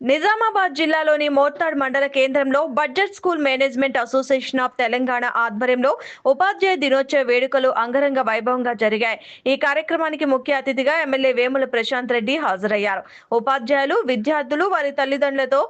నిజామాబాద్ జిల్లాలోని మోర్తాడ్ మండల కేంద్రంలో budget school management association of Telangana ఆధ్వర్యంలో ఉపాధ్యాయ దినోత్సవ వేడుకలు అంగరంగ వైభవంగా జరిగాయి. ఈ కార్యక్రమానికి ముఖ్య అతిథిగా ఎమ్మెల్యే వేముల ప్రశాంత్ రెడ్డి హాజరయ్యారు. ఉపాధ్యాయులు విద్యార్థులు వారి తల్లిదండ్రులతో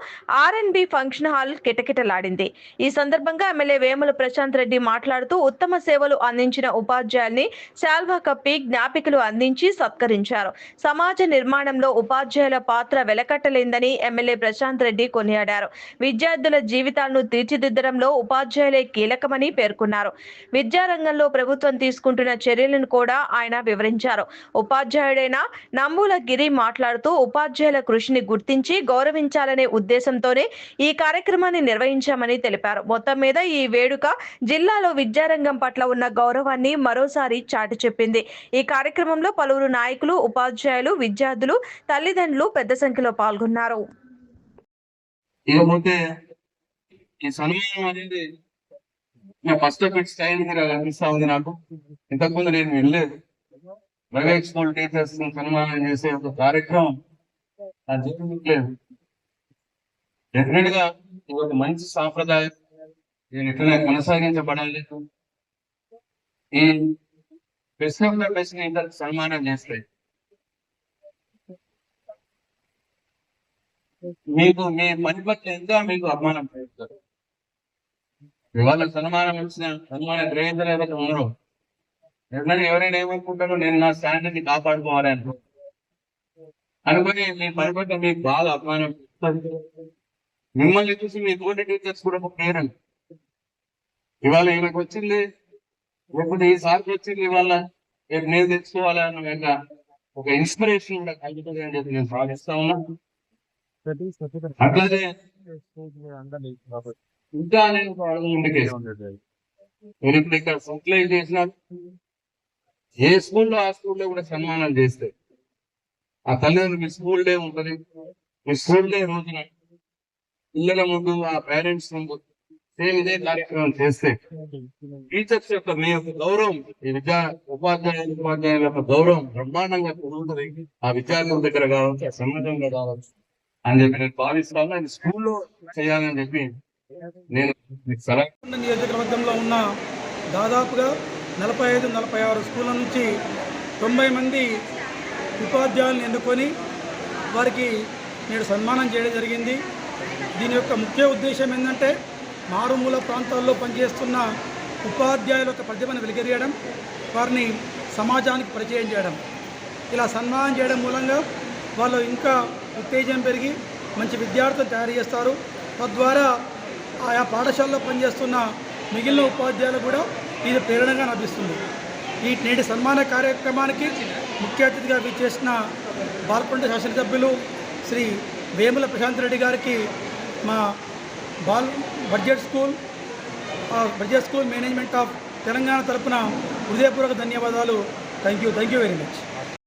ఆర్ఎన్బి ఫంక్షన్ హాల్ కిటకిటలాడింది. ఈ సందర్భంగా ఎమ్మెల్యే వేముల ప్రశాంత్ రెడ్డి మాట్లాడుతూ ఉత్తమ సేవలు అందించిన ఉపాధ్యాయుల్ని శాల్వా కప్పి జ్ఞాపికలు అందించి సత్కరించారు. సమాజ నిర్మాణంలో ఉపాధ్యాయుల పాత్ర వెలకట్టలేందని ఎమ్మెల్యే ఎమ్మెల్యే ప్రశాంత్ రెడ్డి కొనియాడారు. విద్యార్థుల జీవితాలను తీర్చిదిద్దడంలో ఉపాధ్యాయులే కీలకమని పేర్కొన్నారు. విద్యారంగంలో ప్రభుత్వం తీసుకుంటున్న చర్యలను కూడా ఆయన వివరించారు. ఉపాధ్యాయుడైన నంబుల గిరి మాట్లాడుతూ ఉపాధ్యాయుల కృషిని గుర్తించి గౌరవించాలనే ఉద్దేశంతోనే ఈ కార్యక్రమాన్ని నిర్వహించామని తెలిపారు. మొత్తం మీద ఈ వేడుక జిల్లాలో విద్యారంగం పట్ల ఉన్న గౌరవాన్ని మరోసారి చాటి చెప్పింది. ఈ కార్యక్రమంలో పలువురు నాయకులు ఉపాధ్యాయులు విద్యార్థులు తల్లిదండ్రులు పెద్ద సంఖ్యలో పాల్గొన్నారు. ఇకపోతే ఈ సన్మానం అనేది నా ఫస్ట్ ఆఫ్ ఇట్స్ టైం అనిపిస్తా ఉంది నాకు. ఇంతకుముందు నేను వెళ్ళలేదు ప్రైవేట్ స్కూల్ టీచర్స్ సన్మానం చేసే ఒక కార్యక్రమం నా జీవితంలో లేదు. డెఫినెట్గా ఇది ఒక మంచి సాంప్రదాయం నేను ఇట్లనే కొనసాగించబడాలి ఈ బెస్ట్ ఆఫ్ ద బెస్ట్ సన్మానం చేస్తాయి మీకు మీ పని పట్ల ఎంతో మీకు అభిమానం పెరుగుతారు ఇవాళ సన్మానం ఇచ్చిన సన్మానం గ్రహించలు ఏదైతే ఎవరైనా ఎవరైనా ఏమనుకుంటారో నేను నా స్టాండర్డ్ని కాపాడుకోవాలి అనుకో అనుకుని మీ పని పట్ల మీకు బాగా అభిమానం మిమ్మల్ని చూసి మీ తోటి టీచర్స్ కూడా ఒక ప్రేరణ ఇవాళ ఈమెకు వచ్చింది లేకపోతే ఈ సార్కి వచ్చింది ఇవాళ రేపు నేను తెచ్చుకోవాలి అన్న ఒక- ఒక ఇన్స్పిరేషన్ కూడా కలుగుతుంది అని చెప్పి నేను భావిస్తా ఉన్నా. అట్లాగే ఇంకా నేను ఒక అడుగు ముందుకేసాను నేను ఇప్పుడు ఇక్కడ సోషలైజ్ చేసిన ఏ స్కూల్లో ఆ స్కూల్లో కూడా సన్మానాలు చేస్తే ఆ తల్లిదండ్రులు మీ స్కూల్ డే ఉంటుంది. మీ స్కూల్ డే రోజున పిల్లల ముందు ఆ పేరెంట్స్ ముందు సేమ్ ఇదే కార్యక్రమం చేస్తే టీచర్స్ యొక్క మీ యొక్క గౌరవం ఈ విద్యా ఉపాధ్యాయుల ఉపాధ్యాయుల యొక్క గౌరవం బ్రహ్మాండంగా పెరుగుతుంది. ఆ విద్యార్థుల దగ్గర కావచ్చు ఆ సమాజంలో కావచ్చు. అని చెప్పి నేను భావిస్తాను అది స్కూల్లో చేయాలని చెప్పి నేను నియోజకవర్గంలో ఉన్న దాదాపుగా నలభై ఐదు నలభై ఆరు స్కూళ్ళ నుంచి తొంభై మంది ఉపాధ్యాయులను ఎన్నుకొని వారికి నేడు సన్మానం చేయడం జరిగింది. దీని యొక్క ముఖ్య ఉద్దేశం ఏంటంటే మారుమూల ప్రాంతాల్లో పనిచేస్తున్న ఉపాధ్యాయుల యొక్క ప్రతిభను వెలిగరియడం వారిని సమాజానికి పరిచయం చేయడం. ఇలా సన్మానం చేయడం మూలంగా వాళ్ళు ఇంకా ఉత్తేజం పెరిగి మంచి విద్యార్థులు తయారు చేస్తారు. తద్వారా ఆయా పాఠశాలలో పనిచేస్తున్న మిగిలిన ఉపాధ్యాయులు కూడా ఇది ప్రేరణగా లభిస్తుంది. ఈ నేటి సన్మాన కార్యక్రమానికి ముఖ్య అతిథిగా విచ్చేసిన బాల్కొండ శాసనసభ్యులు శ్రీ వేముల ప్రశాంత్ రెడ్డి గారికి మా బాల్ బడ్జెట్ స్కూల్ ఆ, budget school management of Telangana తరపున హృదయపూర్వక ధన్యవాదాలు. Thank you thank you very much.